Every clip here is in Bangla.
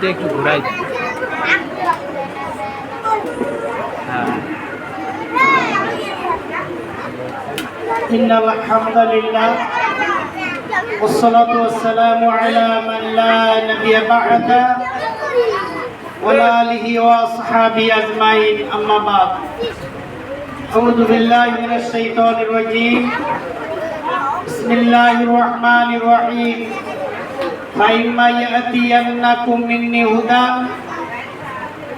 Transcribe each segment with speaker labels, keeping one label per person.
Speaker 1: মুখটা একটু ঘোরাই দিন হ্যাঁ
Speaker 2: إن الحمد لله والصلاة والسلام على من لا نبي بعده وعلى آله وأصحابه أجمعين أما بعد أعوذ بالله من الشيطان الرجيم بسم الله الرحمن الرحيم فإما يأتينكم مني هدى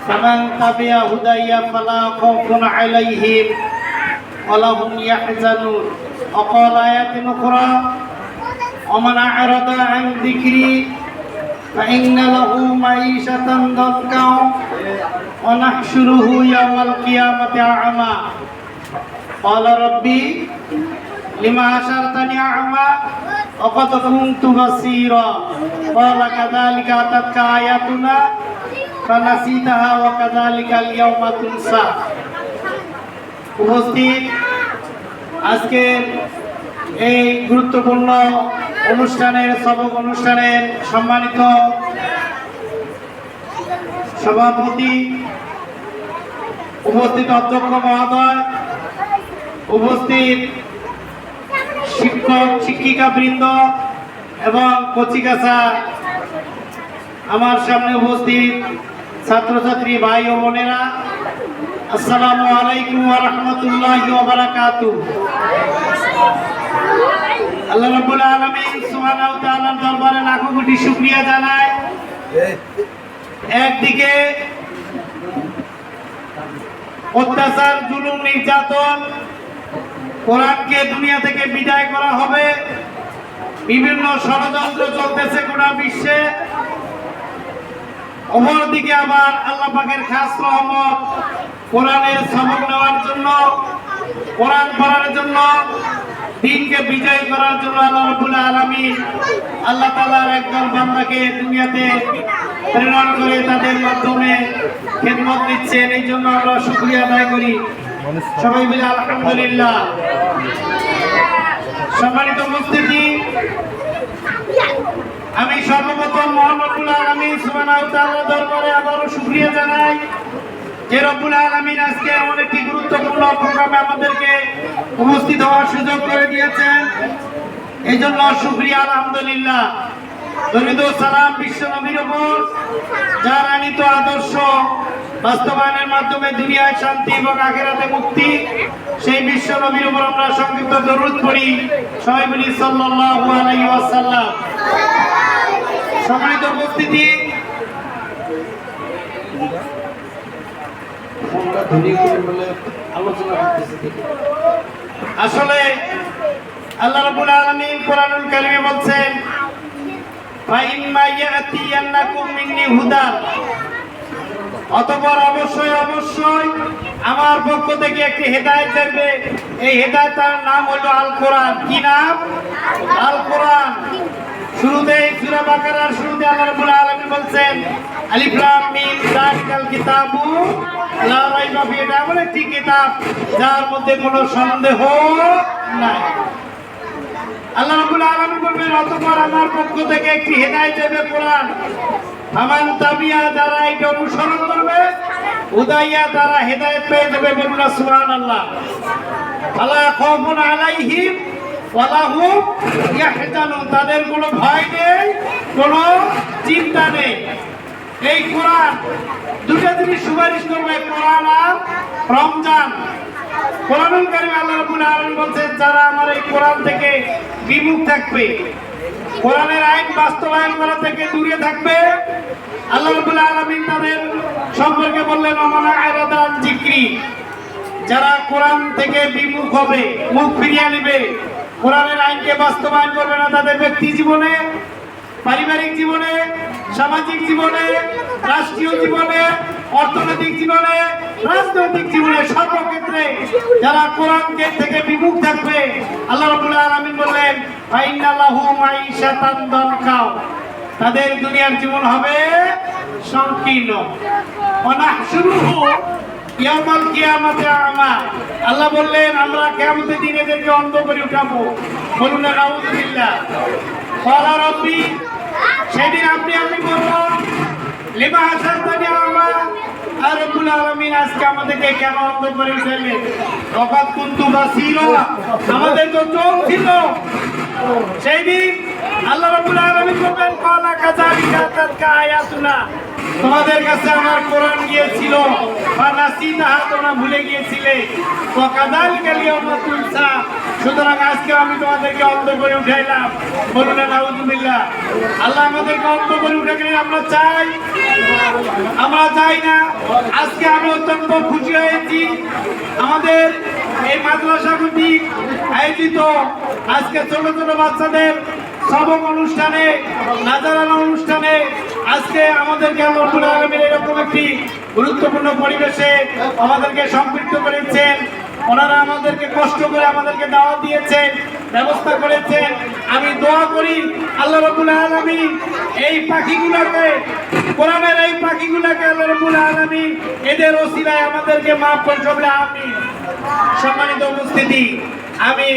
Speaker 2: فمن تبع هداي فلا خوف عليهم ولا هم يحزنون وقال آيات أخرى ومن أعرض عن ذكري فإن له معيشة ضنكا ونحشره يوم القيامة أعمى قال ربي لما حشرتني أعمى وقد كنت بصيرا قال كذلك أتتك آياتنا فنسيتها وكذلك اليوم تنسى উপস্থিত আজকের এই গুরুত্বপূর্ণ অনুষ্ঠানের সবক অনুষ্ঠানের সম্মানিত সভাপতি উপস্থিত অধ্যক্ষ মহোদয় উপস্থিত শিক্ষক, শিক্ষিকা বৃন্দ এবং কচিকাছা আমার সামনে উপস্থিত ছাত্রছাত্রী ভাই ও বোনেরা, আসসালামু আলাইকুম রাহমাতুল্লাহি আল্লাহ রাব্বুল আলামিন সুবহানাহু তাআলার দরবারে লাখো কোটি শুকরিয়া জানাই একদিকে অত্যাচার, জুলুম, নির্যাতন কোরআনকে দুনিয়া থেকে বিদায় করা হবে। বিভিন্ন ষড়যন্ত্র চলতেছে গোটা বিশ্বে। অপরদিকে আবার আল্লাহ পাকের খাস রহমত কোরআনের সবক নেওয়ার জন্য, কোরআন পড়ার জন্য, দিনকে বিজয় করার জন্য আল্লাহ রাব্বুল আলামিন আল্লাহ তাআলার একদল বান্দাকে দুনিয়াতে প্রেরণ করে তাদের মাধ্যমে খেদমত দিচ্ছেন এই জন্য আমরা শুকরিয়া আদায় করি। সবাই মিলে আলহামদুলিল্লাহ। সম্মানিত উপস্থিতি, আমি সর্বপ্রথম সুবহানাহু ওয়া তাআলার দরবারে আবারও শুকরিয়া জানাই আমাদেরকে উপস্থিত হওয়ার সুযোগ করে দিয়েছেন। এই জন্য শুকরিয়া, আলহামদুলিল্লাহ। দরিদ ও সালাম বিশ্ব নবীর উপর, যার আনিত আদর্শ বাস্তবায়নের মাধ্যমে দুনিয়ায় শান্তি এবং আখেরাতে মুক্তি, সেই বিশ্ব নবীর উপর আমরা সংক্ষিপ্ত দরুদ পড়ি। সবাই বলি সাল্লাল্লাহু আলাইহি ওয়াসাল্লাম। সম্মানিত উপস্থিতি। আসলে আল্লাহ রাব্বুল আলামিন কোরআনুল কারীমে বলছেন ফাইম্মা ইয়াতিয়ান্নাকুম মিন্নি হুদা। অতঃপর অবশ্যই অবশ্যই আমার পক্ষ থেকে একটি হেদায়েত দেখবে এই হেদায়েতার নাম হলো আল কোরআন কি নাম? আল কোরআন শুরুতে সূরা বাকারার শুরুতে আল্লাহ রাব্বুল আলামিন বলছেন, আলিফ লাম মিম, যালিকাল কিতাবু লা রাইবা ফি এটা একটি কিতাব যার মধ্যে কোনো সন্দেহ নাই। আল্লাহ রাব্বুল আলামিন বলবেন, অতঃপর আমার পক্ষ থেকে একটি হেদায়েত দেবে কোরআন। আমান তাবিয়া যারা এটা অনুসরণ করবে, উদাইয়া তারা হেদায়েত পেয়ে যাবে বলুন, সুবহানাল্লাহ। আলা খাউফুন আলাইহিম ওয়ালা হুম ইয়াহজানুন। তাদের কোনো ভয় নেই, কোনো চিন্তা নেই। এই কোরআন দুটো জিনিস সুপারিশ করবে, কোরআন আর রমজান। কোরআনুল কারীম আল্লাহ রাব্বুল আলামিন বলছেন, যারা আমার এই কোরআন থেকে বিমুখ থাকবে, কোরআনের আইন বাস্তবায়ন করা থেকে দূরে থাকবে, আল্লাহ রাব্বুল আলামিন তাদের সম্পর্কে বললেন আমানা আয়রাদান জিকরি যারা কোরআন থেকে বিমুখ হবে, মুখ ফিরিয়ে নেবে, কোরআনের আইনকে বাস্তবায়ন করবে না তাদের ব্যক্তি জীবনে, পারিবারিক জীবনে, সামাজিক জীবনে, রাষ্ট্রীয় জীবনে, অর্থনৈতিক জীবনে রাজনৈতিক জীবনে সর্বক্ষেত্রে যারা কোরআনকে থেকে বিমুখ থাকবে, আল্লাহ রাব্বুল আলামিন বললেন তাদের দুনিয়ার জীবন হবে সংকীর্ণ। অনাহশুরুহু ইয়াউমাল কিয়ামাতে আমা। আল্লাহ বললেন, আমরা কিয়ামতের দিন এদেরকে অন্ধ করে উঠাবো। বলুন না নাউযুবিল্লাহ ক্বালা সেদিন আপনি আমি বলব, লিমা হাসান তানি আমা? আর রব্বুল আলামিন আজকে আমাদেরকে কেন অন্ধ করে ফেললেন? রকাত কুন্তু বাসিরা আমাদের তো চোখ ছিল। সেই দিন আল্লাহ রাব্বুল আলামিন বলবেন কালা কাযালিকা তাতকা আয়াতুনা। তোমাদের কাছে আমার কোরআন গিয়েছিল। ফানাসিনাহা তোমরা ভুলে গিয়েছিলে। ওয়া কাযালিকা লিয়াউমা তুনসা। সুতরাং আজকে আমি তোমাদেরকে অন্ধ করে উঠাইলাম। বলুন না আল্লাহ আমাদেরকে অন্ধ করে উঠে গেলে আমরা চাই। আমরা চাই না। আজকে আমি অত্যন্ত খুশি হয়েছি। আমাদের এই মাদ্রাসা কর্তৃক আয়োজিত আজকে ছোট ছোট বাচ্চাদের সবক অনুষ্ঠানে নাজারানা অনুষ্ঠানে আজকে আমাদেরকে রাব্বুল আলামিন এরকম একটি গুরুত্বপূর্ণ পরিবেশে আমাদেরকে সম্পৃক্ত করেছেন। ওনারা আমাদেরকে কষ্ট করে আমাদেরকে দাওয়া দিয়েছেন, ব্যবস্থা করেছেন। আমি দোয়া করি আল্লাহ রাব্বুল আলামিন এই পাখিগুলোকে, কোরআনের এই পাখিগুলোকে আল্লাহ রাব্বুল আলামিন এদের ওসিলায় আমাদেরকে মাফ করে সবাই আমি সম্মানিত উপস্থিতি, আমি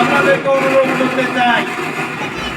Speaker 2: আপনাদেরকে অনুরোধ করতে চাই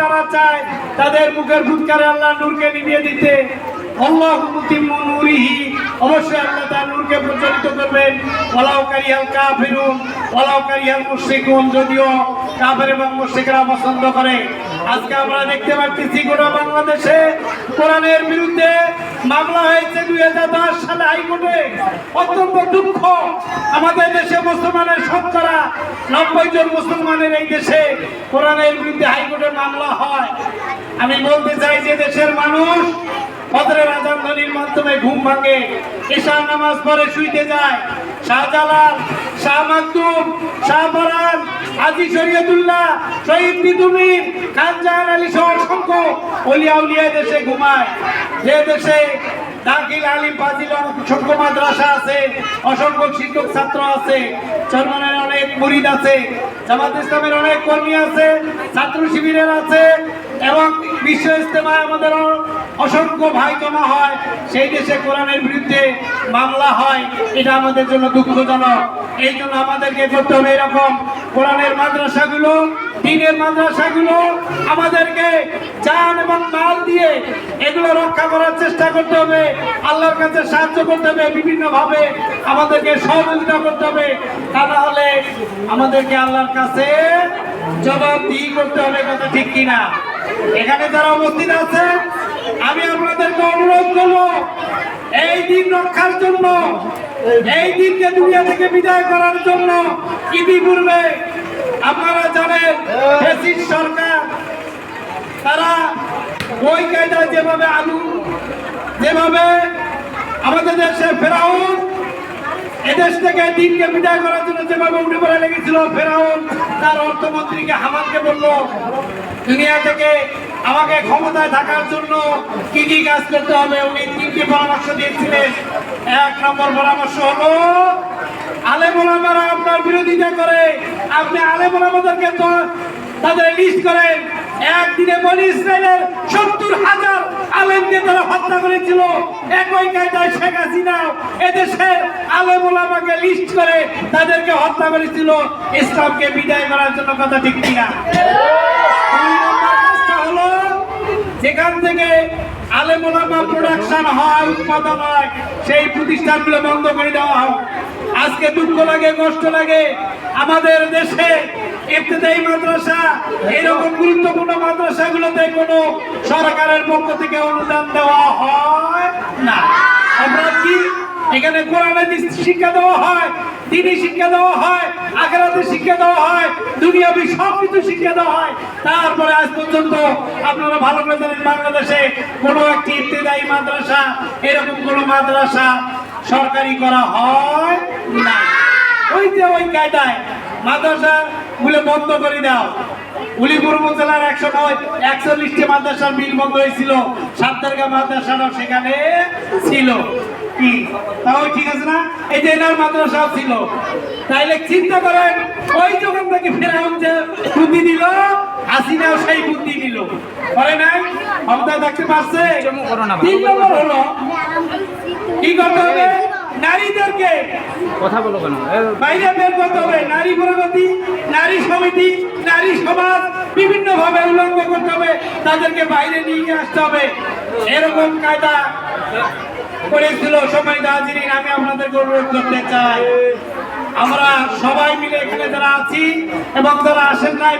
Speaker 2: তারা চায় তাদের মুখের আল্লাহ নূরকে নিভিয়ে দিতে। অবশ্যই আল্লাহ করবেন। যদিও পছন্দ করে। আজকে আমরা দেখতে পাচ্ছি বাংলাদেশে কোরআনের বিরুদ্ধে মামলা হয়েছে দুই হাজার দশ সালে হাইকোর্টে। অত্যন্ত দুঃখ আমাদের দেশে মুসলমানের শতকরা নব্বই জন মুসলমানের এই দেশে কোরআনের বিরুদ্ধে হাইকোর্টে মামলা হয়। আমি বলতে চাই যে দেশের মানুষ ফজরের আজান মাধ্যমে ঘুম ভাঙে ঈশান নামাজ পরে শুইতে যায়, শাহজালাল শাহ শাহ ফরান হাজি শরীয়তুল্লাহ, শহীদ বিদুমির খান জাহান আলী সহ অসংখ্য অলিয়া উলিয়া দেশে ঘুমায়। যে দেশে আলিম ফাজিল মাদ্রাসা আছে, অসংখ্য শিক্ষক ছাত্র আছে অনেক আছে ইসলামের অনেক কর্মী আছে, ছাত্র শিবিরের আছে, এবং বিশ্ব ইস্তেমায় আমাদের অসংখ্য ভাই জমা হয়, সেই দেশে কোরআনের বিরুদ্ধে মামলা হয়, এটা আমাদের জন্য দুঃখজনক। এই জন্য আমাদেরকে করতে হবে এরকম। কোরআনের মাদ্রাসাগুলো, দিনের মাদ্রাসাগুলো, আমাদেরকে জান এবং মাল দিয়ে এগুলো রক্ষা করার চেষ্টা করতে হবে। আল্লাহর কাছে সাহায্য করতে হবে, বিভিন্নভাবে আমাদেরকে সহযোগিতা করতে হবে। তা না হলে আমাদেরকে আল্লাহর কাছে জবাবদিহি করতে হবে, কথা ঠিক কিনা? এখানে যারা উপস্থিত আছে আমি আপনাদেরকে অনুরোধ করব, এই দিন রক্ষার জন্য, এই দিনকে দুনিয়া থেকে বিদায় করার জন্য ইতিপূর্বে আপনারা জানেন ফ্যাসিস্ট সরকার, তারা ওই কায়দায় যেভাবে আলু, যেভাবে আমাদের দেশে ফেরাউন, এদেশ থেকে দিনকে বিদায় করার জন্য যেভাবে উঠে পড়ে লেগেছিল ফেরাউন, তার অর্থমন্ত্রীকে হামানকে বলল, দুনিয়া থেকে আমাকে ক্ষমতায় থাকার জন্য কি কি কাজ করতে হবে উনি তিনটি পরামর্শ দিয়েছিলেন। এক নম্বর পরামর্শ হলো আলেমোলামারা আপনার বিরোধিতা করে, আপনি আলেমোলামাদেরকে তাদের লিস্ট করেন। একদিনে বলি ইসরায়েলের সত্তর হাজার আলেমকে তারা হত্যা করেছিল। একই কায়দায় শেখ হাসিনা এদেশের আলেম ওলামাকে লিস্ট করে তাদেরকে হত্যা করেছিল। ইসলামকে বিদায় করার জন্য কথা ঠিক কিনা দুই নম্বর কাজটা হলো যেখান থেকে আলেমোলামা প্রোডাকশন হয় উৎপাদন হয় সেই প্রতিষ্ঠানগুলো বন্ধ করে দেওয়া হয় আজকে দুঃখ লাগে, কষ্ট লাগে। আমাদের দেশে ইফতেদায়ী মাদ্রাসা, এরকম গুরুত্বপূর্ণ মাদ্রাসাগুলোতে কোনো সরকারের পক্ষ থেকে অনুদান দেওয়া হয় না। আমরা কি এখানে কোরআনের শিক্ষা দেওয়া হয় দিনী শিক্ষা দেওয়া হয় আখেরাতের শিক্ষা দেওয়া হয়, দুনিয়াবি সব কিছু শিক্ষা দেওয়া হয়। তারপরে আজ পর্যন্ত আপনারা ভালো করে জানেন, বাংলাদেশে কোনো একটি ইবতদায়ী মাদ্রাসা, এরকম কোনো মাদ্রাসা সরকারি করা হয় না। ওই যে ওই কায়দায় মাদ্রাসা গুলো বন্ধ করে দাও। উলিপুর উপজেলার এক সময় একচল্লিশটি মাদ্রাসার মিল বন্ধ হয়েছিল। সাতটারগা মাদ্রাসাটাও সেখানে ছিল। কি? তাও ঠিক আছে না? এই যে এনার মাদ্রাসাও ছিল। তাইলে চিন্তা করেন ওই যখন থেকে ফেরাউন যে বুদ্ধি দিল হাসিনাও সেই বুদ্ধি দিল। করে নাই? ক্ষমতায় থাকতে পারছে?
Speaker 1: না,
Speaker 2: তিন নম্বর হলো কি করতে হবে? নারীদেরকে
Speaker 1: কথা বলো কেন?
Speaker 2: বাইরে বের করতে হবে। নারী প্রগতি নারী সমিতি নারী সমাজ বিভিন্ন ভাবে উল্লঙ্ঘ করতে হবে। তাদেরকে বাইরে নিয়ে আসতে হবে। এরকম কায়দা। করেছিল সময় দাজিরিন আমি আপনাদেরকে অনুরোধ করতে চাই। আমরা সবাই মিলে এখানে যারা আছি এবং যারা আসেন নাই